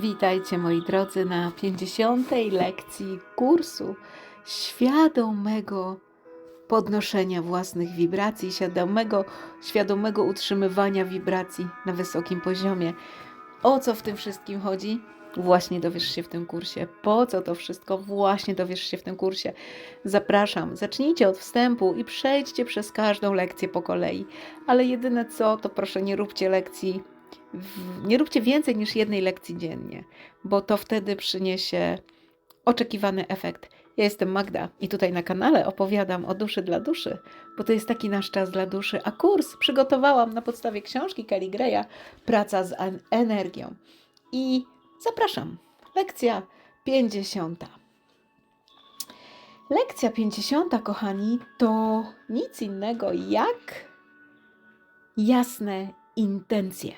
Witajcie moi drodzy na 50. lekcji kursu świadomego podnoszenia własnych wibracji, świadomego, świadomego utrzymywania wibracji na wysokim poziomie. O co w tym wszystkim chodzi? Właśnie dowiesz się w tym kursie. Po co to wszystko? Właśnie dowiesz się w tym kursie. Zapraszam, zacznijcie od wstępu i przejdźcie przez każdą lekcję po kolei. Ale jedyne co, to proszę nie róbcie lekcji nie róbcie więcej niż jednej lekcji dziennie, bo to wtedy przyniesie oczekiwany efekt. Ja jestem Magda i tutaj na kanale opowiadam o duszy dla duszy, bo to jest taki nasz czas dla duszy, a kurs przygotowałam na podstawie książki Kelly Greya Praca z en- energią. I zapraszam. Lekcja 50. Lekcja 50, kochani, to nic innego jak jasne intencje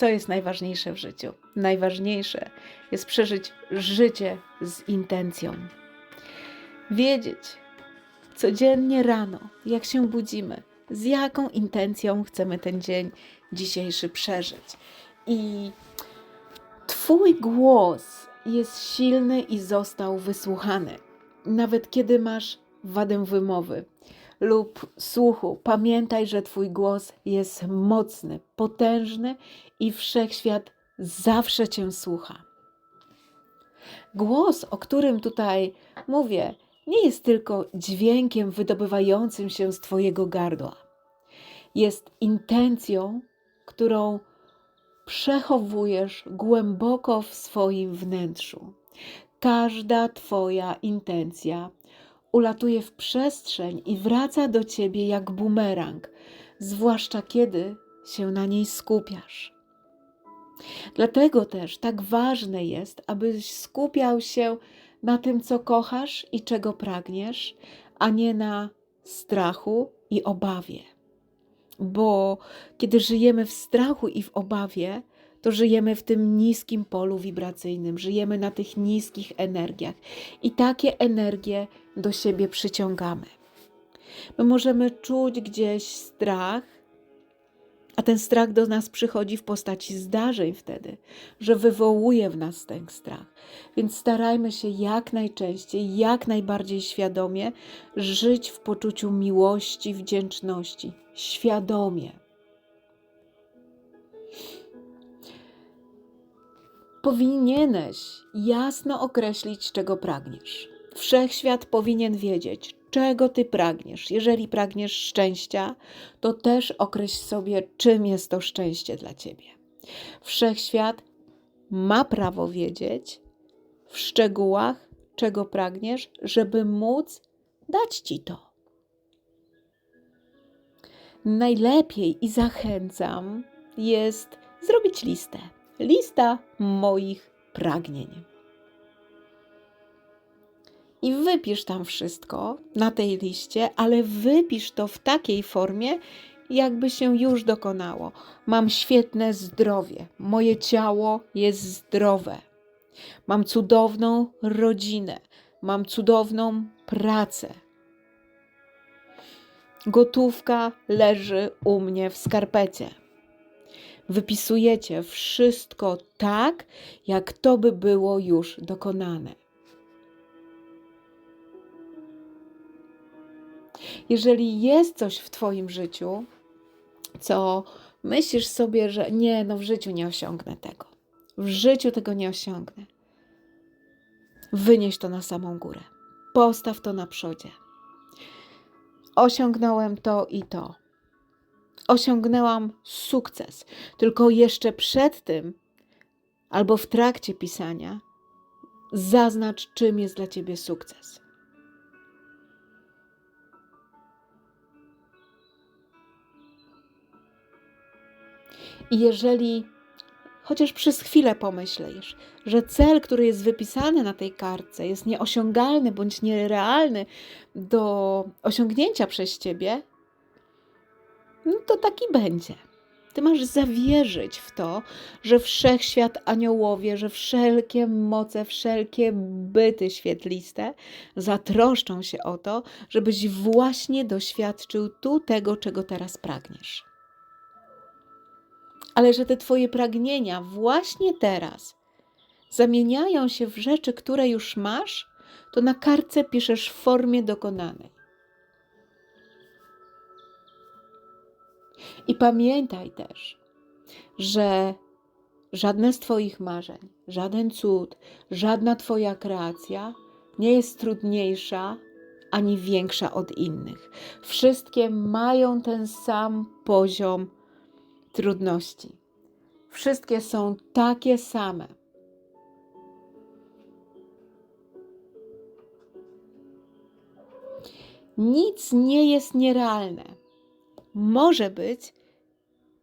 co jest najważniejsze w życiu? Najważniejsze jest przeżyć życie z intencją. Wiedzieć codziennie rano, jak się budzimy, z jaką intencją chcemy ten dzień dzisiejszy przeżyć. I Twój głos jest silny i został wysłuchany. Nawet kiedy masz wadę wymowy lub słuchu, pamiętaj, że Twój głos jest mocny, potężny i wszechświat zawsze Cię słucha. Głos, o którym tutaj mówię, nie jest tylko dźwiękiem wydobywającym się z Twojego gardła. Jest intencją, którą przechowujesz głęboko w swoim wnętrzu. Każda Twoja intencja ulatuje w przestrzeń i wraca do Ciebie jak bumerang, zwłaszcza kiedy się na niej skupiasz. Dlatego też tak ważne jest, abyś skupiał się na tym, co kochasz i czego pragniesz, a nie na strachu i obawie. Bo kiedy żyjemy w strachu i w obawie, to żyjemy w tym niskim polu wibracyjnym, żyjemy na tych niskich energiach i takie energie do siebie przyciągamy. My możemy czuć gdzieś strach, a ten strach do nas przychodzi w postaci zdarzeń wtedy, że wywołuje w nas ten strach. Więc starajmy się jak najczęściej, jak najbardziej świadomie żyć w poczuciu miłości, wdzięczności. Świadomie. Powinieneś jasno określić, czego pragniesz. Wszechświat powinien wiedzieć, czego ty pragniesz. Jeżeli pragniesz szczęścia, to też określ sobie, czym jest to szczęście dla ciebie. Wszechświat ma prawo wiedzieć w szczegółach, czego pragniesz, żeby móc dać ci to. Najlepiej i zachęcam jest zrobić listę. Lista moich pragnień i wypisz tam wszystko na tej liście, ale wypisz to w takiej formie, jakby się już dokonało. Mam świetne zdrowie, moje ciało jest zdrowe. Mam cudowną rodzinę, mam cudowną pracę. Gotówka leży u mnie w skarpecie. Wypisujecie wszystko tak, jak to by było już dokonane. Jeżeli jest coś w Twoim życiu, co myślisz sobie, że nie, no w życiu nie osiągnę tego, w życiu tego nie osiągnę, wynieś to na samą górę, postaw to na przodzie. Osiągnąłem to i to. Osiągnęłam sukces, tylko jeszcze przed tym albo w trakcie pisania zaznacz, czym jest dla Ciebie sukces. I jeżeli chociaż przez chwilę pomyślisz, że cel, który jest wypisany na tej kartce, jest nieosiągalny bądź nierealny do osiągnięcia przez ciebie, no to taki będzie. Ty masz zawierzyć w to, że wszechświat aniołowie, że wszelkie moce, wszelkie byty świetliste zatroszczą się o to, żebyś właśnie doświadczył tu tego, czego teraz pragniesz ale że te Twoje pragnienia właśnie teraz zamieniają się w rzeczy, które już masz, to na kartce piszesz w formie dokonanej. I pamiętaj też, że żadne z Twoich marzeń, żaden cud, żadna Twoja kreacja nie jest trudniejsza ani większa od innych. Wszystkie mają ten sam poziom trudności. Wszystkie są takie same. Nic nie jest nierealne. Może być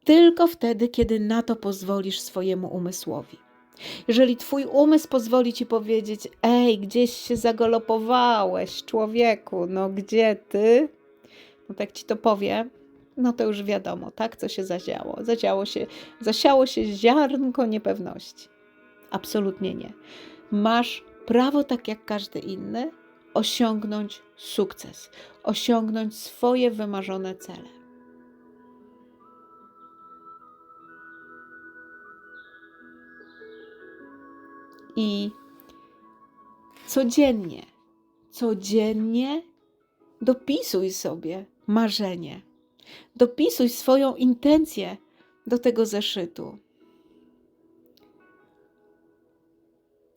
tylko wtedy, kiedy na to pozwolisz swojemu umysłowi. Jeżeli twój umysł pozwoli ci powiedzieć: Ej, gdzieś się zagolopowałeś, człowieku, no gdzie ty? No tak ci to powie, no to już wiadomo, tak, co się zadziało. Zadziało się, zasiało się ziarnko niepewności. Absolutnie nie. Masz prawo, tak jak każdy inny, osiągnąć sukces, osiągnąć swoje wymarzone cele. I codziennie, codziennie dopisuj sobie marzenie, dopisuj swoją intencję do tego zeszytu.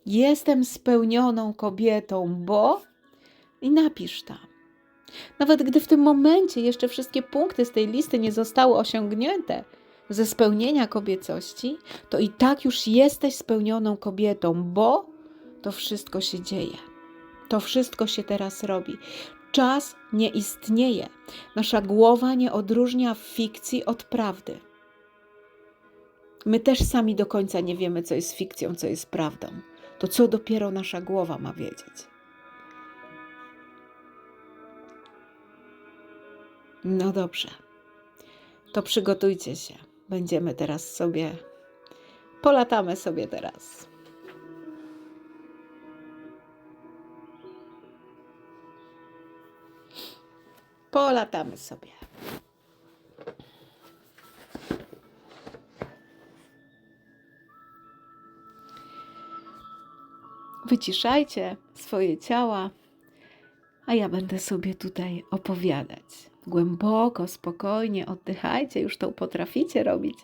Jestem spełnioną kobietą, bo i napisz tam. Nawet gdy w tym momencie jeszcze wszystkie punkty z tej listy nie zostały osiągnięte ze spełnienia kobiecości, to i tak już jesteś spełnioną kobietą, bo to wszystko się dzieje. To wszystko się teraz robi. Czas nie istnieje. Nasza głowa nie odróżnia fikcji od prawdy. My też sami do końca nie wiemy, co jest fikcją, co jest prawdą. To co dopiero nasza głowa ma wiedzieć. No dobrze. To przygotujcie się. Będziemy teraz sobie. Polatamy sobie teraz. Polatamy sobie. Wyciszajcie swoje ciała, a ja będę sobie tutaj opowiadać. Głęboko, spokojnie oddychajcie, już to potraficie robić.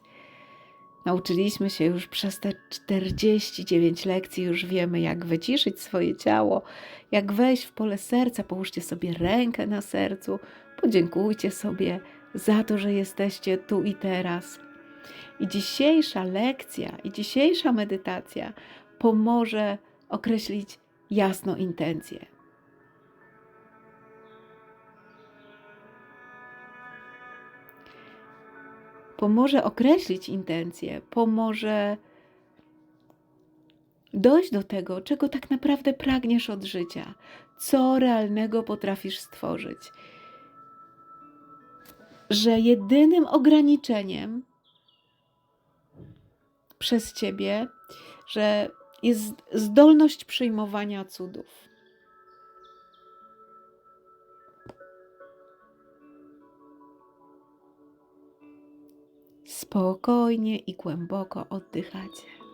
Nauczyliśmy się już przez te 49 lekcji, już wiemy, jak wyciszyć swoje ciało, jak wejść w pole serca. Połóżcie sobie rękę na sercu, podziękujcie sobie za to, że jesteście tu i teraz. I dzisiejsza lekcja, i dzisiejsza medytacja pomoże określić jasno intencję. Pomoże określić intencje, pomoże dojść do tego, czego tak naprawdę pragniesz od życia, co realnego potrafisz stworzyć. Że jedynym ograniczeniem przez ciebie, że jest zdolność przyjmowania cudów. Spokojnie i głęboko oddychacie.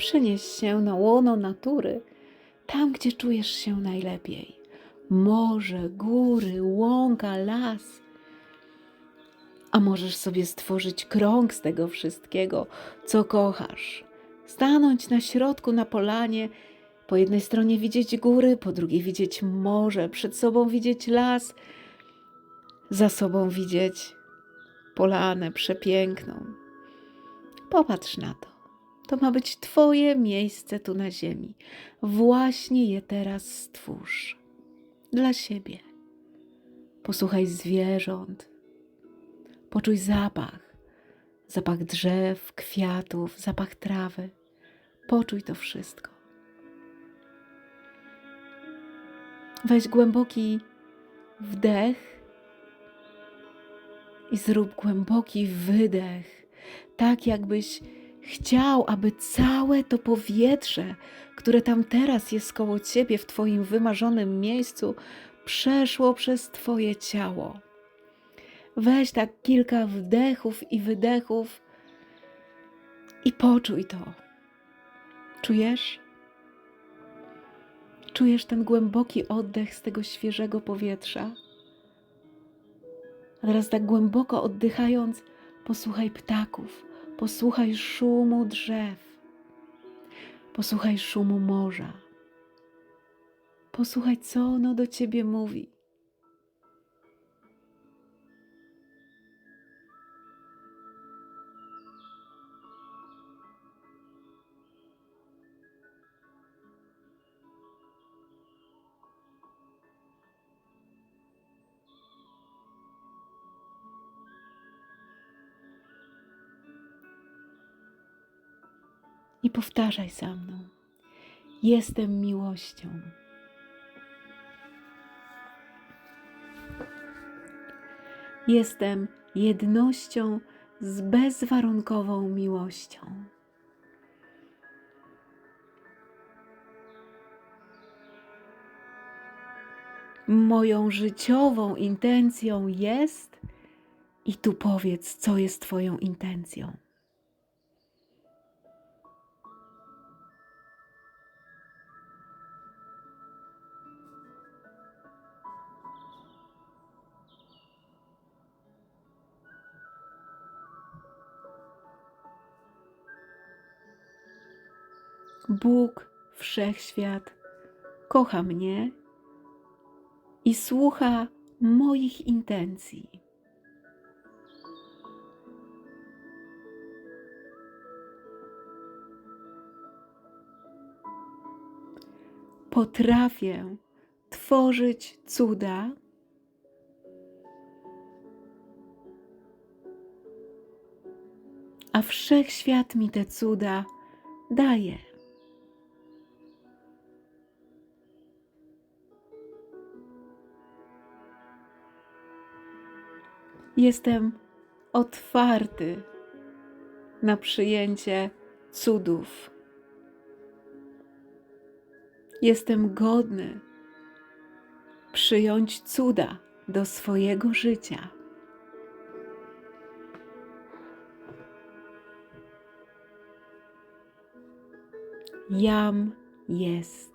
Przenieś się na łono natury, tam gdzie czujesz się najlepiej. Morze, góry, łąka, las. A możesz sobie stworzyć krąg z tego wszystkiego, co kochasz. Stanąć na środku na polanie, po jednej stronie widzieć góry, po drugiej widzieć morze, przed sobą widzieć las, za sobą widzieć polanę przepiękną. Popatrz na to. To ma być Twoje miejsce tu na ziemi. Właśnie je teraz stwórz. Dla siebie. Posłuchaj zwierząt. Poczuj zapach. Zapach drzew, kwiatów, zapach trawy. Poczuj to wszystko. Weź głęboki wdech i zrób głęboki wydech, tak jakbyś chciał, aby całe to powietrze, które tam teraz jest koło ciebie, w Twoim wymarzonym miejscu, przeszło przez Twoje ciało. Weź tak kilka wdechów i wydechów i poczuj to. Czujesz? Czujesz ten głęboki oddech z tego świeżego powietrza? A teraz tak głęboko oddychając, posłuchaj ptaków, posłuchaj szumu drzew, posłuchaj szumu morza. Posłuchaj, co ono do ciebie mówi. I powtarzaj za mną. Jestem miłością. Jestem jednością z bezwarunkową miłością. Moją życiową intencją jest, i tu powiedz, co jest Twoją intencją. Bóg, wszechświat, kocha mnie i słucha moich intencji. Potrafię tworzyć cuda, a wszechświat mi te cuda daje. Jestem otwarty na przyjęcie cudów. Jestem godny przyjąć cuda do swojego życia. Jam jest.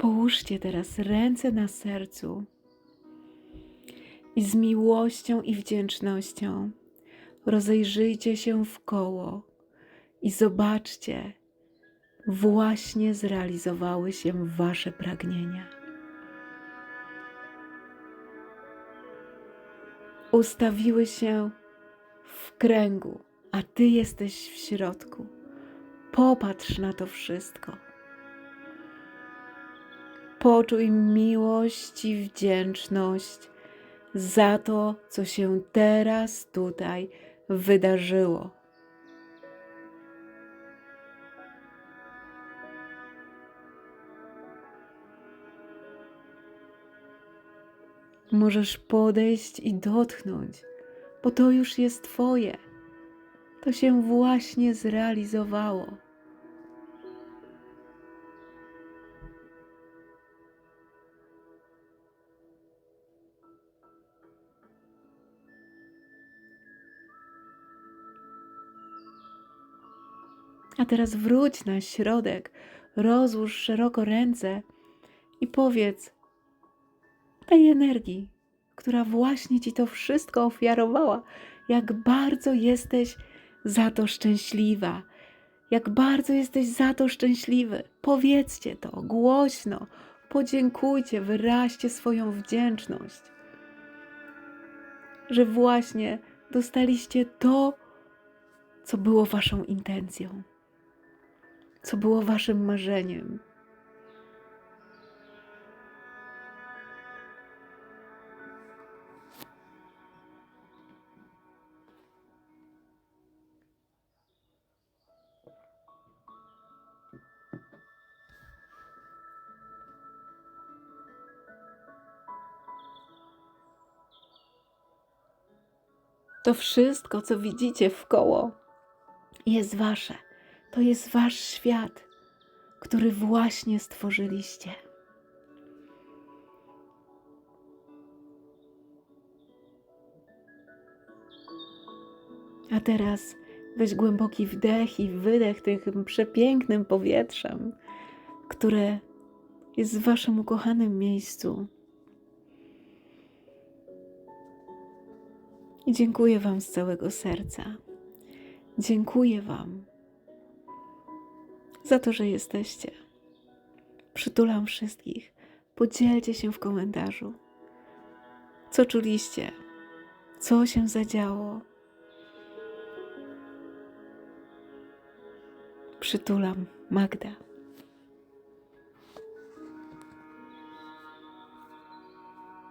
Połóżcie teraz ręce na sercu i z miłością i wdzięcznością rozejrzyjcie się w koło i zobaczcie, właśnie zrealizowały się Wasze pragnienia. Ustawiły się w kręgu, a Ty jesteś w środku. Popatrz na to wszystko. Poczuj miłość i wdzięczność za to, co się teraz tutaj wydarzyło. Możesz podejść i dotknąć, bo to już jest Twoje. To się właśnie zrealizowało. A teraz wróć na środek, rozłóż szeroko ręce i powiedz tej energii, która właśnie ci to wszystko ofiarowała, jak bardzo jesteś za to szczęśliwa, jak bardzo jesteś za to szczęśliwy. Powiedzcie to głośno, podziękujcie, wyraźcie swoją wdzięczność, że właśnie dostaliście to, co było Waszą intencją co było waszym marzeniem. To wszystko, co widzicie w koło, jest wasze. To jest wasz świat, który właśnie stworzyliście. A teraz weź głęboki wdech i wydech tym przepięknym powietrzem, które jest w waszym ukochanym miejscu. I dziękuję Wam z całego serca. Dziękuję Wam za to, że jesteście. Przytulam wszystkich. Podzielcie się w komentarzu, co czuliście, co się zadziało. Przytulam Magda.